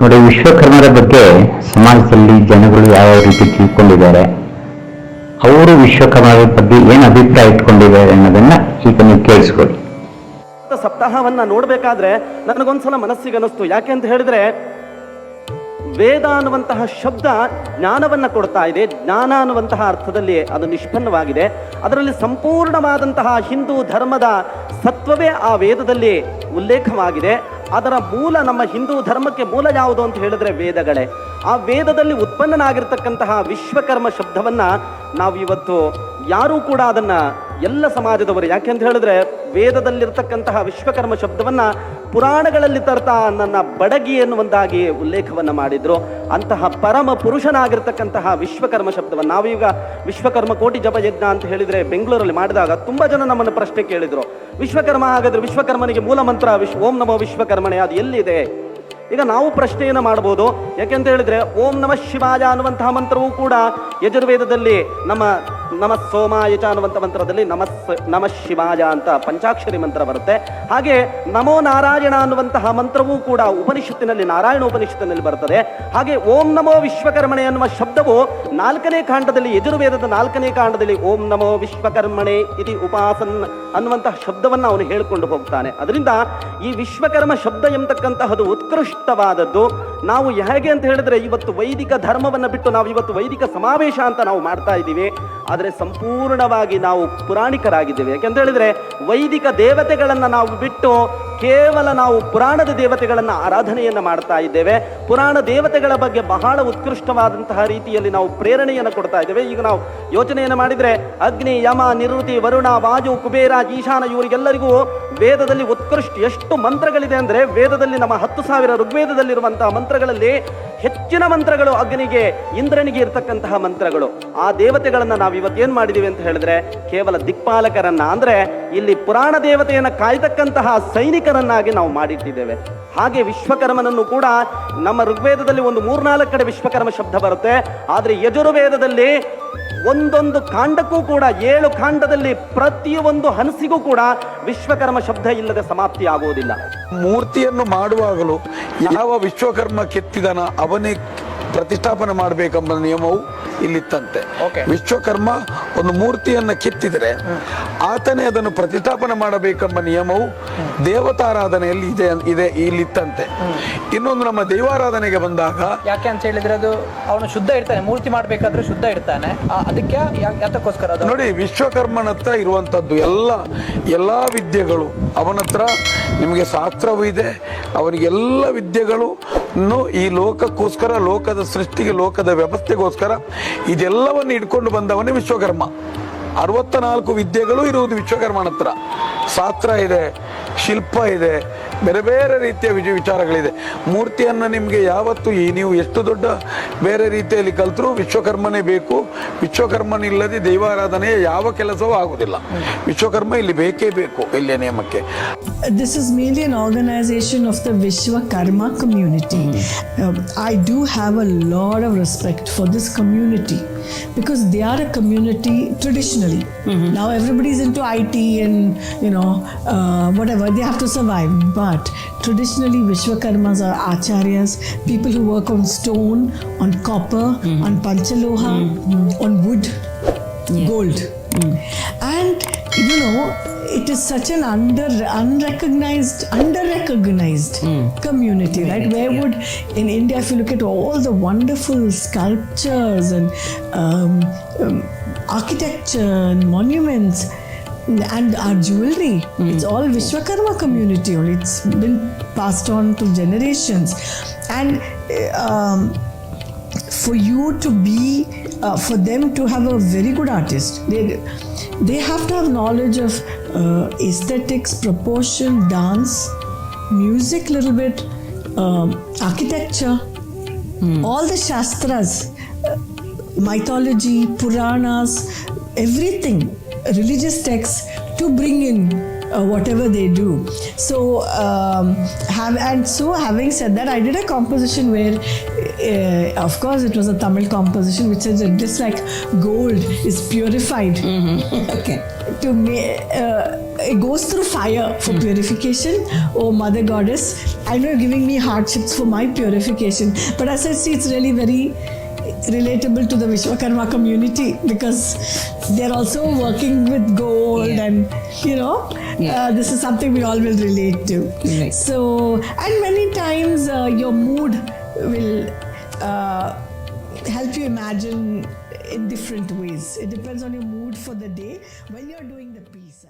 ನೋಡಿ, ವಿಶ್ವಕರ್ಮರ ಬಗ್ಗೆ ಸಮಾಜದಲ್ಲಿ ಜನಗಳು ಯಾವ ರೀತಿ ತಿಳ್ಕೊಂಡಿದ್ದಾರೆ, ಅವರು ವಿಶ್ವಕರ್ಮರ ಬಗ್ಗೆ ಏನು ಅಭಿಪ್ರಾಯ ಇಟ್ಕೊಂಡಿದ್ದಾರೆ ಅನ್ನೋದನ್ನ ಈಗ ನೀವು ಕೇಳಿಸ್ಕೊಳ್ಳಿ. ಸಪ್ತಾಹವನ್ನ ನೋಡ್ಬೇಕಾದ್ರೆ ನನಗೊಂದ್ಸಲ ಮನಸ್ಸಿಗೆ ಅನಿಸ್ತು ಯಾಕೆ ಅಂತ ಹೇಳಿದ್ರೆ, ವೇದ ಅನ್ನುವಂತಹ ಶಬ್ದ ಜ್ಞಾನವನ್ನ ಕೊಡ್ತಾ ಇದೆ. ಜ್ಞಾನ ಅನ್ನುವಂತಹ ಅರ್ಥದಲ್ಲಿ ಅದು ನಿಷ್ಪನ್ನವಾಗಿದೆ. ಅದರಲ್ಲಿ ಸಂಪೂರ್ಣವಾದಂತಹ ಹಿಂದೂ ಧರ್ಮದ ಸತ್ವವೇ ಆ ವೇದದಲ್ಲಿ ಉಲ್ಲೇಖವಾಗಿದೆ. ಅದರ ಮೂಲ ನಮ್ಮ ಹಿಂದೂ ಧರ್ಮಕ್ಕೆ ಮೂಲ ಯಾವುದು ಅಂತ ಹೇಳಿದ್ರೆ ವೇದಗಳೇ. ಆ ವೇದದಲ್ಲಿ ಉತ್ಪನ್ನನಾಗಿರ್ತಕ್ಕಂತಹ ವಿಶ್ವಕರ್ಮ ಶಬ್ದವನ್ನ ನಾವು ಇವತ್ತು ಯಾರೂ ಕೂಡ ಅದನ್ನ ಎಲ್ಲ ಸಮಾಜದವರು, ಯಾಕೆ ಅಂತ ಹೇಳಿದ್ರೆ ವೇದದಲ್ಲಿರ್ತಕ್ಕಂತಹ ವಿಶ್ವಕರ್ಮ ಶಬ್ದವನ್ನು ಪುರಾಣಗಳಲ್ಲಿ ತರ್ತಾ ನನ್ನ ಬಡಗಿ ಎನ್ನುವಂತಾಗಿ ಉಲ್ಲೇಖವನ್ನ ಮಾಡಿದ್ರು. ಅಂತಹ ಪರಮ ಪುರುಷನಾಗಿರ್ತಕ್ಕಂತಹ ವಿಶ್ವಕರ್ಮ ಶಬ್ದವನ್ನು ನಾವೀಗ ವಿಶ್ವಕರ್ಮ ಕೋಟಿ ಜಪ ಯಜ್ಞ ಅಂತ ಹೇಳಿದ್ರೆ ಬೆಂಗಳೂರಲ್ಲಿ ಮಾಡಿದಾಗ ತುಂಬಾ ಜನ ನಮ್ಮನ್ನು ಪ್ರಶ್ನೆ ಕೇಳಿದರು. ವಿಶ್ವಕರ್ಮ ಹಾಗಾದ್ರೆ ವಿಶ್ವಕರ್ಮನಿಗೆ ಮೂಲ ಮಂತ್ರ ವಿಶ್ವ ಓಂ ನಮೋ ವಿಶ್ವಕರ್ಮಣೆ ಅದು ಎಲ್ಲಿದೆ? ಈಗ ನಾವು ಪ್ರಶ್ನೆಯನ್ನು ಮಾಡಬಹುದು. ಯಾಕೆಂತ ಹೇಳಿದ್ರೆ ಓಂ ನಮ ಶಿವಾಯ ಅನ್ನುವಂತಹ ಮಂತ್ರವೂ ಕೂಡ ಯಜುರ್ವೇದದಲ್ಲಿ ನಮ್ಮ ನಮ ಸೋಮಾಯಚ ಅನ್ನುವಂಥ ಮಂತ್ರದಲ್ಲಿ ನಮಸ್ ನಮ ಶಿವಾಯ ಅಂತ ಪಂಚಾಕ್ಷರಿ ಮಂತ್ರ ಬರುತ್ತೆ. ಹಾಗೆ ನಮೋ ನಾರಾಯಣ ಅನ್ನುವಂತಹ ಮಂತ್ರವೂ ಕೂಡ ಉಪನಿಷತ್ತಿನಲ್ಲಿ, ನಾರಾಯಣ ಉಪನಿಷತ್ತಿನಲ್ಲಿ ಬರ್ತದೆ. ಹಾಗೆ ಓಂ ನಮೋ ವಿಶ್ವಕರ್ಮಣೆ ಅನ್ನುವ ಶಬ್ದವು ನಾಲ್ಕನೇ ಕಾಂಡದಲ್ಲಿ, ಯಜುರ್ವೇದದ ನಾಲ್ಕನೇ ಕಾಂಡದಲ್ಲಿ ಓಂ ನಮೋ ವಿಶ್ವಕರ್ಮಣೆ ಇತಿ ಉಪಾಸನ್ ಅನ್ನುವಂತಹ ಶಬ್ದವನ್ನು ಅವನು ಹೇಳಿಕೊಂಡು ಹೋಗ್ತಾನೆ. ಅದರಿಂದ ಈ ವಿಶ್ವಕರ್ಮ ಶಬ್ದ ಎಂಬತಕ್ಕಂತಹದು ಉತ್ಕೃಷ್ಟವಾದದ್ದು. ನಾವು ಹೇಗೆ ಅಂತ ಹೇಳಿದ್ರೆ ಇವತ್ತು ವೈದಿಕ ಧರ್ಮವನ್ನು ಬಿಟ್ಟು ನಾವು ಇವತ್ತು ವೈದಿಕ ಸಮಾವೇಶ ಅಂತ ನಾವು ಮಾಡ್ತಾ ಇದ್ದೀವಿ. ಆದರೆ ಸಂಪೂರ್ಣವಾಗಿ ನಾವು ಪುರಾಣಿಕರಾಗಿದ್ದೇವೆ. ಯಾಕೆಂತ ಹೇಳಿದ್ರೆ ವೈದಿಕ ದೇವತೆಗಳನ್ನು ನಾವು ಬಿಟ್ಟು ಕೇವಲ ನಾವು ಪುರಾಣದ ದೇವತೆಗಳನ್ನು ಆರಾಧನೆಯನ್ನು ಮಾಡ್ತಾ ಇದ್ದೇವೆ. ಪುರಾಣ ದೇವತೆಗಳ ಬಗ್ಗೆ ಬಹಳ ಉತ್ಕೃಷ್ಟವಾದಂತಹ ರೀತಿಯಲ್ಲಿ ನಾವು ಪ್ರೇರಣೆಯನ್ನು ಕೊಡ್ತಾ ಇದ್ದೇವೆ. ಈಗ ನಾವು ಯೋಚನೆಯನ್ನು ಮಾಡಿದ್ರೆ ಅಗ್ನಿ, ಯಮ, ನಿವೃತ್ತಿ, ವರುಣ ವಾಜು ಕುಬೇರ, ಈಶಾನ ಇವರಿಗೆಲ್ಲರಿಗೂ ವೇದದಲ್ಲಿ ಉತ್ಕೃಷ್ಟ ಎಷ್ಟು ಮಂತ್ರಗಳಿದೆ ಅಂದ್ರೆ ವೇದದಲ್ಲಿ ನಮ್ಮ ಹತ್ತು ಸಾವಿರ ಋಗ್ವೇದದಲ್ಲಿರುವಂತಹ ಮಂತ್ರಗಳಲ್ಲಿ ಹೆಚ್ಚಿನ ಮಂತ್ರಗಳು ಅಗ್ನಿಗೆ, ಇಂದ್ರನಿಗೆ ಇರತಕ್ಕಂತಹ ಮಂತ್ರಗಳು. ಆ ದೇವತೆಗಳನ್ನು ನಾವು ಇವತ್ತೇನು ಮಾಡಿದೀವಿ ಅಂತ ಹೇಳಿದ್ರೆ, ಕೇವಲ ದಿಕ್ಪಾಲಕರನ್ನ ಅಂದ್ರೆ, ಇಲ್ಲಿ ಪುರಾಣ ದೇವತೆಯನ್ನು ಕಾಯ್ತಕ್ಕಂತಹ ಸೈನಿಕರನ್ನಾಗಿ ನಾವು ಮಾಡಿಟ್ಟಿದ್ದೇವೆ. ಹಾಗೆ ವಿಶ್ವಕರ್ಮನನ್ನು ಕೂಡ ನಮ್ಮ ಋಗ್ವೇದದಲ್ಲಿ ಒಂದು ಮೂರ್ನಾಲ್ಕು ಕಡೆ ವಿಶ್ವಕರ್ಮ ಶಬ್ದ ಬರುತ್ತೆ. ಆದರೆ ಯಜುರ್ವೇದದಲ್ಲಿ ಒಂದೊಂದು ಕಾಂಡಕ್ಕೂ ಕೂಡ ಏಳು ಕಾಂಡದಲ್ಲಿ ಪ್ರತಿಯೊಂದು ಹನಸಿಗೂ ಕೂಡ ವಿಶ್ವಕರ್ಮ ಶಬ್ದ ಇಲ್ಲದೆ ಸಮಾಪ್ತಿ ಆಗುವುದಿಲ್ಲ. ಮೂರ್ತಿಯನ್ನು ಮಾಡುವಾಗಲೂ ಯಾವ ವಿಶ್ವಕರ್ಮ ಕೆತ್ತಿದನ ಅವನೇ ಪ್ರತಿಷ್ಠಾಪನೆ ಮಾಡಬೇಕೆಂಬ ನಿಯಮವು ಇಲ್ಲಿತ್ತಂತೆ. ವಿಶ್ವಕರ್ಮ ಒಂದು ಮೂರ್ತಿಯನ್ನ ಕೆತ್ತಿದರೆ ಆತನೇ ಅದನ್ನು ಪ್ರತಿಷ್ಠಾಪನೆ ಮಾಡಬೇಕೆಂಬ ನಿಯಮವು ದೇವತಾರಾಧನೆಯಲ್ಲಿ ಇದೆ ಇದೆ ಇಲ್ಲಿತ್ತಂತೆ. ಇನ್ನೊಂದು ನಮ್ಮ ದೈವಾರಾಧನೆಗೆ ಬಂದಾಗ ಯಾಕೆ ಅಂತ ಹೇಳಿದ್ರೆ ಅದು ಅವನು ಶುದ್ಧ ಇರ್ತಾನೆ ಮೂರ್ತಿ ಮಾಡಬೇಕಾದ್ರೆ ಶುದ್ಧ ಇರ್ತಾನೆ. ಅದಕ್ಕೆ ಅದಕ್ಕೋಸ್ಕರ ಯಾತಕ್ಕೋಸ್ಕರ ನೋಡಿ ವಿಶ್ವಕರ್ಮನ ಹತ್ರ ಇರುವಂತದ್ದು ಎಲ್ಲ ಎಲ್ಲಾ ವಿದ್ಯೆಗಳು. ಅವನ ಹತ್ರ ನಿಮಗೆ ಶಾಸ್ತ್ರವೂ ಇದೆ ಅವನಿಗೆಲ್ಲ ವಿದ್ಯೆಗಳು ಇನ್ನು ಈ ಲೋಕಕ್ಕೋಸ್ಕರ, ಲೋಕದ ಸೃಷ್ಟಿಗೆ, ಲೋಕದ ವ್ಯವಸ್ಥೆಗೋಸ್ಕರ ಇದೆಲ್ಲವನ್ನು ಇಟ್ಕೊಂಡು ಬಂದವನೇ ವಿಶ್ವಕರ್ಮ. ಅರವತ್ತ ನಾಲ್ಕು ವಿದ್ಯೆಗಳು ಇರುವುದು ವಿಶ್ವಕರ್ಮನ ಹತ್ರ ಶಾಸ್ತ್ರ ಇದೆ. ಶಿಲ್ಪ ಇದೆ. ಬೇರೆ ಬೇರೆ ರೀತಿಯ ವಿಜಯ ವಿಚಾರಗಳಿದೆ. ಮೂರ್ತಿಯನ್ನು ನಿಮಗೆ ಯಾವತ್ತು ಈ ನೀವು ಎಷ್ಟು ದೊಡ್ಡ ಬೇರೆ ರೀತಿಯಲ್ಲಿ ಕಲ್ತರೂ ವಿಶ್ವಕರ್ಮನೇ ಬೇಕು. ವಿಶ್ವಕರ್ಮನಿಲ್ಲದೆ ದೈವಾರಾಧನೆಯ ಯಾವ ಕೆಲಸವೂ ಆಗುವುದಿಲ್ಲ ವಿಶ್ವಕರ್ಮ ಇಲ್ಲಿ ಬೇಕೇ ಬೇಕು ಇಲ್ಲಿಯ ನಿಯಮಕ್ಕೆ. This is mainly an organisation of the Vishwakarma community I do have a a of respect for this community because they are a community traditionally. Mm-hmm. Now everybody's into IT and you know uh, whatever they have to survive. But traditionally, Vishwakarmas are acharyas, people who work on stone, on copper, mm-hmm. on panchaloha, mm-hmm. on wood, gold, mm. and you know it is such an under unrecognized under recognized community right? Where would in india if you look at all the wonderful sculptures and um, um, architecture and monuments and our jewelry it's all vishwakarma community only. It's been passed on to generations. And uh, um, for you to be uh, for them to have a very good artist they they have to have knowledge of uh, aesthetics proportion dance music little bit um, architecture all the shastras uh, mythology puranas everything religious texts to bring in uh, whatever they do. So, um, have and so having said that, I did a composition where, uh, of course, it was a Tamil composition which says that just like gold is purified, okay, to ma- uh, it goes through fire for purification. Oh, Mother Goddess, I know you're giving me hardships for my purification, but as I see, it's really very relatable to the Vishwakarma community because they're also working with gold and you know uh, this is something we all will relate to. Right. So, and many times uh, your mood will uh, help you imagine in different ways. It depends on your mood for the day when you're doing the piece.